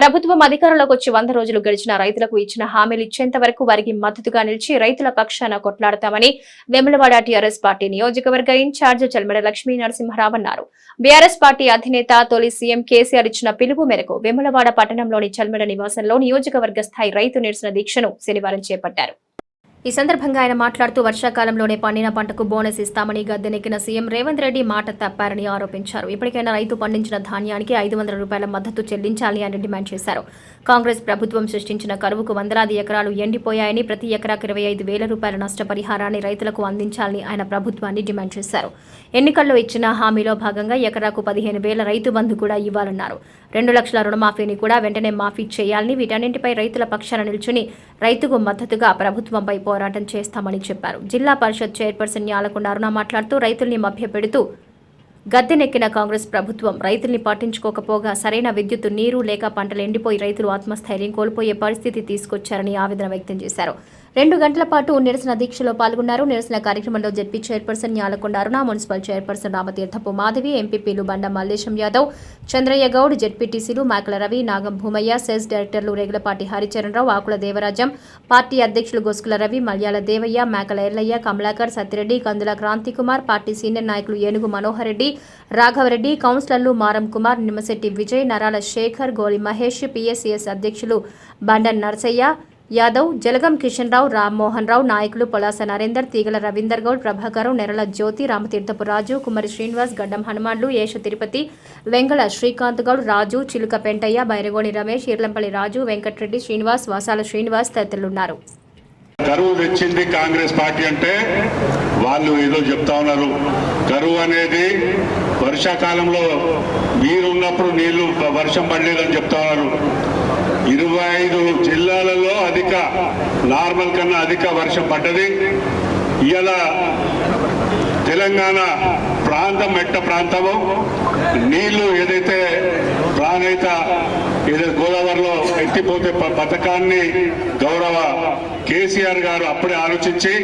ప్రభుత్వం అధికారంలోకి వచ్చి వంద రోజులు గడిచిన రైతులకు ఇచ్చిన హామీలు ఇచ్చేంత వరకు వారికి మద్దతుగా నిలిచి రైతుల పక్షాన కొట్లాడతామని వెములవాడ టీఆర్ఎస్ పార్టీ నియోజకవర్గ ఇన్ఛార్జ్ చల్మడ లక్ష్మీ నరసింహరావు అన్నారు. బీఆర్ఎస్ పార్టీ అధినేత తొలి సీఎం కేసీఆర్ ఇచ్చిన పిలుపు మేరకు వెములవాడ పట్టణంలోని చల్మడ నివాసంలో నియోజకవర్గ స్థాయి రైతు నిరసన దీక్షను శనివారం చేపట్టారు. ఈ సందర్భంగా ఆయన మాట్లాడుతూ వర్షాకాలంలోనే పండిన పంటకు బోనస్ ఇస్తామని గద్దెనెక్కిన సీఎం రేవంత్ రెడ్డి మాట తప్పారని ఆరోపించారు. ఇప్పటికైనా రైతు పండించిన ధాన్యానికి ఐదు వందల రూపాయల మద్దతు చెల్లించాలి అని డిమాండ్ చేశారు. కాంగ్రెస్ ప్రభుత్వం సృష్టించిన కరువుకు వందలాది ఎకరాలు ఎండిపోయాయని ప్రతి ఎకరాకు ఇరవై ఐదు వేల రూపాయల నష్టపరిహారాన్ని రైతులకు అందించాలని ఆయన ప్రభుత్వాన్ని డిమాండ్ చేశారు. ఎన్నికల్లో ఇచ్చిన హామీలో భాగంగా ఎకరాకు పదిహేను వేల రైతు బంధు కూడా ఇవ్వాలన్నారు. రెండు లక్షల రుణమాఫీని కూడా వెంటనే మాఫీ చేయాలని వీటన్నింటిపై రైతుల పక్షాన నిల్చుని రైతుకు మద్దతుగా ప్రభుత్వంపై పోరాటం చేస్తామని చెప్పారు. జిల్లా పరిషత్ చైర్పర్సన్ యాలకొండ అరుణ మాట్లాడుతూ రైతుల్ని మభ్యపెడుతూ గద్దెనెక్కిన కాంగ్రెస్ ప్రభుత్వం రైతుల్ని పట్టించుకోకపోగా సరైన విద్యుత్ నీరు లేక పంటలు ఎండిపోయి రైతులు ఆత్మస్థైర్యం కోల్పోయే పరిస్థితి తీసుకొచ్చారని ఆవేదన వ్యక్తం చేశారు. రెండు గంటల పాటు నిరసన దీక్షలో పాల్గొన్నారు. నిరసన కార్యక్రమంలో ZP chairperson Yalakonda Aruna municipal chairperson Ramatheerthapu Madhavi ఎంపీపీలు బండ మల్లేశం యాదవ్ చంద్రయ్య గౌడ్ జెడ్పీటీసీలు మేకల Ravi Nagam Bhoomaiah CESS directors Regulapati Haricharana Rao Akula Devarajam party అధ్యక్షులు గొస్కుల రవి మల్యాల దేవయ్య మేకల ఎర్లయ్య కమలాకర్ సత్యరెడ్డి కందుల క్రాంతి కుమార్ పార్టీ సీనియర్ నాయకులు ఏనుగు మనోహర్ రెడ్డి రాఘవరెడ్డి కౌన్సిలర్లు మారం కుమార్ నిమ్మశెట్టి విజయ్ నరాల శేఖర్ గోలి మహేష్ పిఎస్సిఎస్ అధ్యక్షులు బండన్ నర్సయ్య యాదవ్ జలగం కిషన్ రావు రామ్మోహన్ రావు నాయకులు పొలాస నరేందర్ తీగల రవీందర్ గౌడ్ ప్రభాకరం నెరల జ్యోతి రామతీర్థపు రాజు కుమారి శ్రీనివాస్ గడ్డం హనుమాన్లు యేష తిరుపతి వెంగళ శ్రీకాంత్ గౌడ్ రాజు చిలుక పెంటయ్య బైరగోని రమేష్ ఇర్లంపల్లి రాజు వెంకట్రెడ్డి శ్రీనివాస్ వాసాల శ్రీనివాస్ తదితరులున్నారు. కరువు తెచ్చింది కాంగ్రెస్ పార్టీ అంటే వాళ్ళు ఏదో చెప్తా ఉన్నారు. కరువు అనేది వర్షాకాలంలో మీరున్నప్పుడు నీళ్ళు వర్షం పడలేదని చెప్తా ఉన్నారు ఇరవై ఐదు జిల్లాలలో అధిక నార్మల్ కన్నా అధిక వర్షం పడ్డది. ఇలా తెలంగాణ ప్రాంతం మెట్ట ప్రాంతము నీళ్ళు ఏదైతే ప్రాణహిత ఏదైతే గోదావరిలో ఎత్తిపోతే పథకాన్ని గౌరవ కేసీఆర్ గారు అప్పుడే ఆలోచించి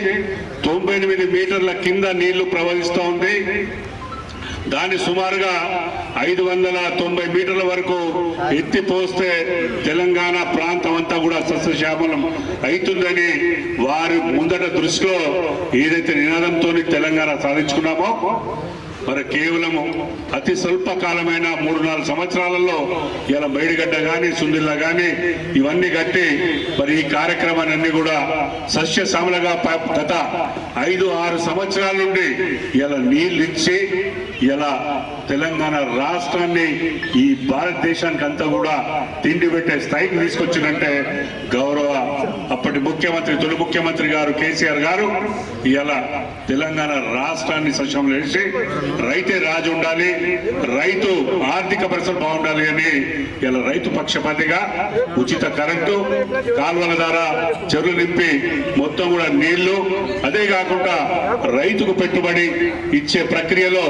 తొంభై ఎనిమిది మీటర్ల కింద నీళ్ళు ప్రవహిస్తూ ఉంది దాన్ని సుమారుగా ఐదు వందల తొంభై మీటర్ల వరకు ఎత్తిపోస్తే తెలంగాణ ప్రాంతం అంతా కూడా సస్యశ్యామలం అవుతుందని వారి ముందట దృష్టిలో ఏదైతే నినాదంతో తెలంగాణ సాధించుకున్నామో మరి కేవలము అతి స్వల్ప కాలమైన మూడు నాలుగు సంవత్సరాలలో ఇలా మైడిగడ్డ కానీ సుందిల్ల కానీ ఇవన్నీ కట్టి మరి ఈ కార్యక్రమాన్ని కూడా సస్యశ్యామలగా గత ఐదు ఆరు సంవత్సరాల నుండి ఇలా నీళ్ళు ఇచ్చి ఇలా తెలంగాణ రాష్ట్రాన్ని ఈ భారతదేశానికి అంతా కూడా తిండి పెట్టే స్థాయికి తీసుకొచ్చిందంటే గౌరవ అప్పటి ముఖ్యమంత్రి తొలి ముఖ్యమంత్రి గారు కేసీఆర్ గారు ఇలా తెలంగాణ రాష్ట్రాన్ని సక్షం చేసి రైతే రాజు ఉండాలి రైతు ఆర్థిక పరిస్థితులు బాగుండాలి అని ఇలా రైతు పక్షపాతిగా ఉచిత కరెంటు కాలువల ద్వారా చెరువు నింపి మొత్తం కూడా నీళ్ళు అదే కాకుండా రైతుకు పెట్టుబడి ఇచ్చే ప్రక్రియలో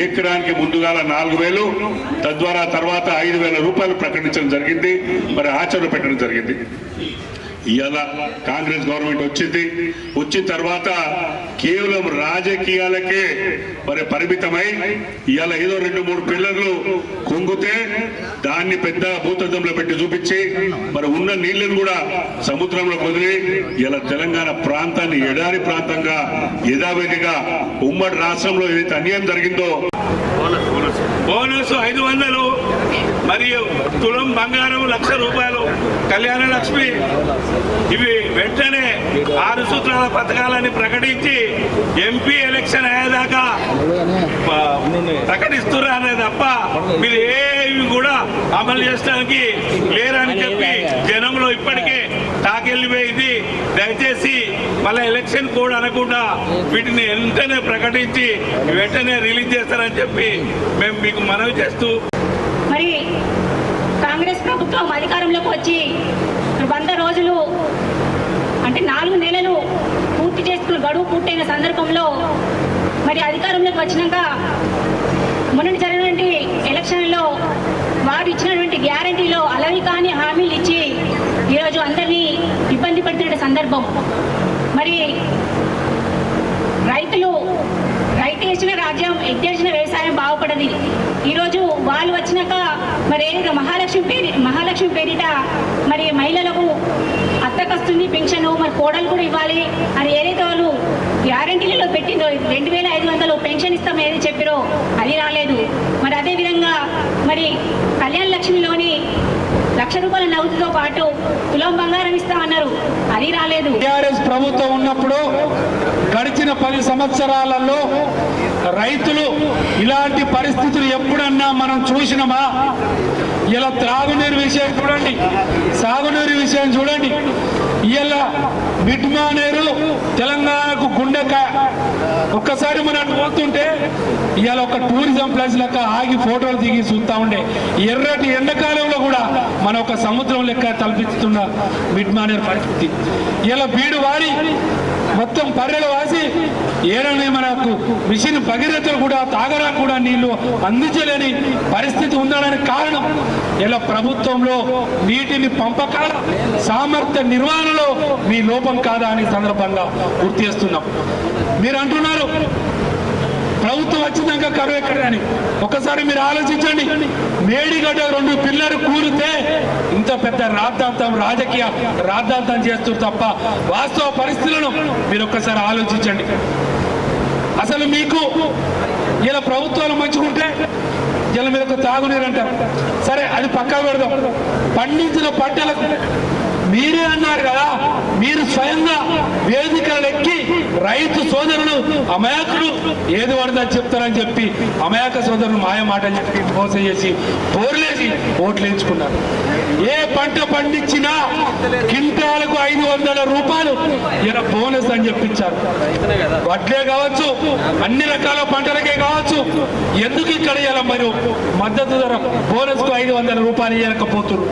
ఎకరానికి ముందుగాల నాలుగు వేలు తద్వారా తర్వాత ఐదు వేల రూపాయలు ప్రకటించడం జరిగింది మరి ఆచరణ పెట్టడం జరిగింది. ఇవాళ కాంగ్రెస్ గవర్నమెంట్ వచ్చింది. వచ్చిన తర్వాత కేవలం రాజకీయాలకే మరి పరిమితమై ఇవాళ ఏదో రెండు మూడు పిల్లర్లు కుంగితే దాన్ని పెద్ద భూతద్దంలో పెట్టి చూపించి మరి ఉన్న నీళ్ళను కూడా సముద్రంలో వదిలి ఇలా తెలంగాణ ప్రాంతాన్ని ఎడారి ప్రాంతంగా యథావిధిగా ఉమ్మడి రాష్ట్రంలో ఏదైతే అన్యాయం జరిగిందో బోనస్ ఐదు వందలు మరియు తులం బంగారం లక్ష రూపాయలు కళ్యాణ లక్ష్మి. ఇవి వెంటనే ఆరు సూత్రాల పథకాలని ప్రకటించి ఎంపీ ఎలక్షన్ అయ్యేదాకా ప్రకటిస్తురా అనే తప్ప మీరు ఏవి కూడా అమలు చేయడానికి లేరని చెప్పి జనంలో ఇప్పటికే తాకెళ్ళిపోయింది చేసి మళ్ళీ ఎలక్షన్ కోడ్ అనకుండా వీటిని వెంటనే ప్రకటించి వెంటనే రిలీజ్ చేస్తారని చెప్పి మేము మీకు మనవి చేస్తూ మరి కాంగ్రెస్ ప్రభుత్వం అధికారంలోకి వచ్చి వంద రోజులు అంటే నాలుగు నెలలు పూర్తి చేసుకున్న గడువు పూర్తయిన సందర్భంలో మరి అధికారంలోకి వచ్చినాక మొన్న జరిగినటువంటి ఎలక్షన్లో వారు ఇచ్చినటువంటి గ్యారంటీలో అలవి కాని హామీలు ఇచ్చి ఈరోజు అందరినీ ఇబ్బంది పెడుతున్న సందర్భం. మరి రైతులు రైతు వేసిన రాజ్యం ఎగ్గేసిన వ్యవసాయం బాగుపడది. ఈరోజు వాళ్ళు వచ్చినాక మరి ఏదైతే మహాలక్ష్మి పేరి మహాలక్ష్మి పేరిట మరి మహిళలకు అత్తకొస్తుంది పెన్షన్ మరి కోడలు కూడా ఇవ్వాలి. అని ఏదైతే వాళ్ళు గ్యారంటీలలో పెట్టిందో రెండు వేల ఐదు వందలు పెన్షన్ ఇస్తాం ఏది చెప్పారో? అది రాలేదు. మరి అదే విధంగా మరి కళ్యాణ లక్ష్మిలోని లక్ష రూపాయల నవ్వుతో పాటు తులం బంగారం ఇస్తామన్నారు. అది రాలేదు. టిఆర్ఎస్ ప్రభుత్వం ఉన్నప్పుడు గడిచిన పది సంవత్సరాలలో రైతులు ఇలాంటి పరిస్థితులు ఎప్పుడన్నా మనం చూసినామా? ఇలా త్రాగునీరు విషయం చూడండి సాగునీరు విషయం చూడండి. ఇవాళ బిడ్మానేరు తెలంగాణకు గుండెక. ఒక్కసారి మనం పోతుంటే ఇవాళ ఒక టూరిజం ప్లేస్ లెక్క ఆగి ఫోటోలు దిగి చూస్తూ ఉండే. ఎర్రటి ఎండాకాలంలో కూడా మన ఒక సముద్రం లెక్క తలపిస్తున్న మిడ్మానేరు పరిస్థితి. ఇలా బీడు వాడి మొత్తం పర్రెలు వాసి ఏడనే మనకు మిషన్ భగీరథలు కూడా తాగడానికి కూడా నీళ్ళు అందించలేని పరిస్థితి ఉండడానికి కారణం ఇలా ప్రభుత్వంలో నీటిని పంపకాల సామర్థ్య నిర్వహణలో మీ లోపం కాదా అని సందర్భంగా గుర్తు చేస్తున్నాం. మీరు అంటున్నారు ప్రభుత్వం వచ్చిందాక కరువు ఎక్కడని ఒకసారి మీరు ఆలోచించండి. మేడిగడ్డ రెండు పిల్లలు కూలితే ఇంత పెద్ద రాద్ధాంతం రాజకీయ రాద్ధాంతం చేస్తారు తప్ప వాస్తవ పరిస్థితులను మీరు ఒక్కసారి ఆలోచించండి. అసలు మీకు ఇలా ప్రభుత్వాలు మంచుకుంటే ఇలా మీద ఒక తాగునీరు అంటారు సరే అది పక్కా పెడదాం. పండించిన పంటలకు మీరే అన్నారు కదా మీరు స్వయంగా వేదికలు ఎక్కి రైతు సోదరుడు అమాయకుడు ఏది పడదని చెప్తారని చెప్పి అమాయక సోదరుడు మాయ మాటలు చెప్పి మోసం చేసి పోర్లేసి ఓట్లు వేయించుకున్నారు ఏ పంట పండించినా కింటాలకు ఐదు వందల రూపాయలు ఇలా బోనస్ అని చెప్పించారు. వడ్లే కావచ్చు అన్ని రకాల పంటలకే కావచ్చు ఎందుకు ఇక్కడ ఇలా మరి? మద్దతు ధర బోనస్కు ఐదు వందల రూపాయలు ఇవ్వకపోతున్నారు